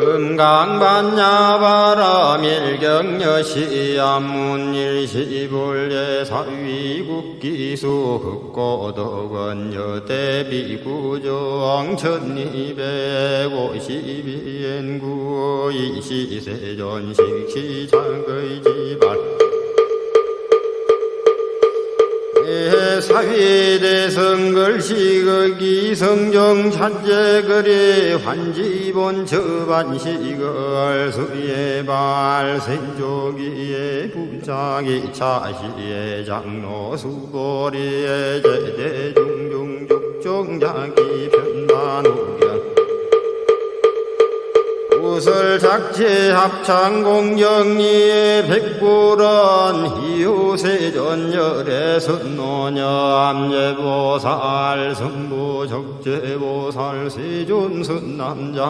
금강반야 바라 밀경여시암문일시불예 사위국기수 흑고덕원 여대비구정 천이백오십이엔구 이시세존식시장의 지발 사위대성글시극이 성정 찬제거리 환지본 저반시걸 수예발 생조기에 부장이 차시에 장로 수보리에 제대중중죽종자기 편만우경 우설 작체 합창 공정리의 백불원 희우세전열의 선노녀 암예보살 성부 적재보살 세존선 남자